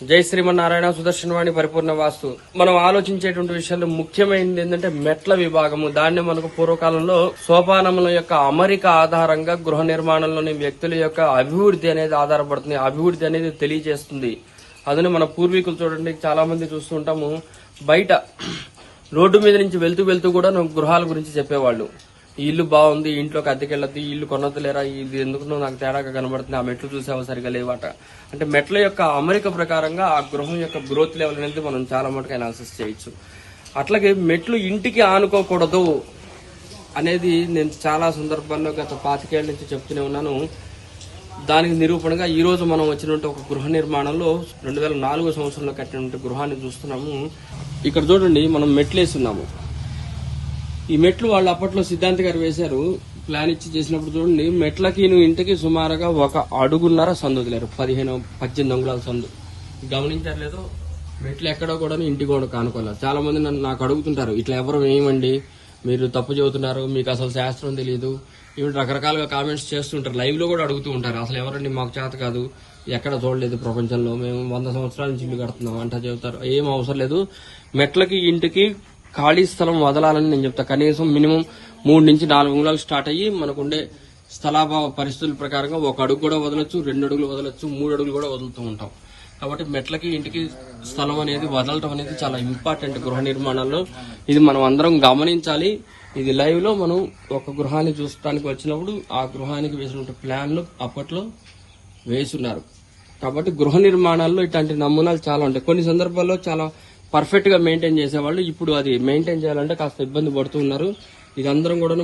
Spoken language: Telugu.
జై శ్రీమన్నారాయణ సుదర్శనవాణి పరిపూర్ణ వాస్తు. మనం ఆలోచించేటువంటి విషయాలు ముఖ్యమైనది ఏంటంటే మెట్ల విభాగము. దాన్ని మనకు పూర్వకాలంలో సోపానముల యొక్క అమరిక ఆధారంగా గృహ నిర్మాణంలోని వ్యక్తుల యొక్క అభివృద్ధి అనేది ఆధారపడుతుంది. అభివృద్ధి అనేది తెలియజేస్తుంది. అదని మన పూర్వీకులు చూడండి చాలా మంది చూస్తుంటాము బయట రోడ్డు మీద నుంచి వెళ్తూ వెళ్తూ కూడా గృహాల గురించి చెప్పేవాళ్ళు. ఈ ఇల్లు బాగుంది ఇంట్లోకి అద్దెకెళ్ళద్దు ఈ ఇల్లు కొనొద్దులేరా ఇది ఎందుకు నాకు తేడాగా కనబడుతుంది ఆ మెట్లు చూసావా సరిగా లేవాట. అంటే మెట్ల యొక్క అమరిక ప్రకారంగా ఆ గృహం యొక్క గ్రోత్ లెవెల్ అనేది మనం చాలా మటుకు అనాలిసిస్ చేయొచ్చు. అట్లాగే మెట్లు ఇంటికి ఆనుకోకూడదు అనేది నేను చాలా సందర్భాల్లో గత పాతికేళ్ళ నుంచి చెప్తూనే ఉన్నాను. దానికి నిరూపణగా ఈరోజు మనం వచ్చినటువంటి ఒక గృహ నిర్మాణంలో రెండు వేల నాలుగో సంవత్సరంలో కట్టినటువంటి గృహాన్ని చూస్తున్నాము. ఇక్కడ చూడండి మనం మెట్లు వేస్తున్నాము. ఈ మెట్లు వాళ్ళు అప్పట్లో సిద్ధాంతి గారు వేశారు. ప్లాన్ ఇచ్చి చేసినప్పుడు చూడండి మెట్లకి నువ్వు ఇంటికి సుమారుగా ఒక అడుగున్నర సందు వదిలేరు. పదిహేను పద్దెనిమిది అంగుళాల సందు. గమనించారు లేదో? మెట్లు ఎక్కడో కూడా ఇంటి కూడా కానుకోలేదు. చాలా మంది నన్ను నాకు అడుగుతుంటారు ఇట్లా ఎవరు వేయమండి? మీరు తప్పు చెబుతున్నారు మీకు అసలు శాస్త్రం తెలియదు ఇవి రకరకాలుగా కామెంట్స్ చేస్తుంటారు. లైవ్లో కూడా అడుగుతూ ఉంటారు అసలు ఎవరండి? మాకు చేత కాదు. ఎక్కడ చూడలేదు ప్రపంచంలో. మేము వంద సంవత్సరాల నుంచి ఇల్లు కడుతున్నాం. అంట చెబుతారు. ఏం అవసరం లేదు. మెట్లకి ఇంటికి ఖాళీ స్థలం వదలాలని నేను చెప్తా. కనీసం మినిమం మూడు నుంచి నాలుగు అంగుళాలు స్టార్ట్ అయ్యి మనకుండే స్థలాభావ పరిస్థితుల ప్రకారంగా ఒక అడుగు కూడా వదలొచ్చు రెండు అడుగులు వదలొచ్చు మూడు అడుగులు కూడా వదులుతూ ఉంటాం. కాబట్టి మెట్లకి ఇంటికి స్థలం అనేది వదలటం అనేది చాలా ఇంపార్టెంట్ గృహ నిర్మాణాల్లో ఇది మనం అందరం గమనించాలి. ఇది లైవ్లో మనం ఒక గృహాన్ని చూడటానికి వచ్చినప్పుడు ఆ గృహానికి వేసినటువంటి ప్లాన్లు అప్పట్లో వేసున్నారు కాబట్టి గృహ నిర్మాణాల్లో ఇట్లాంటి నమూనాలు చాలా ఉంటాయి. కొన్ని సందర్భాల్లో చాలా పర్ఫెక్ట్గా మెయింటైన్ చేసేవాళ్ళు. ఇప్పుడు అది మెయింటైన్ చేయాలంటే కాస్త ఇబ్బంది పడుతున్నారు ఇది అందరం కూడా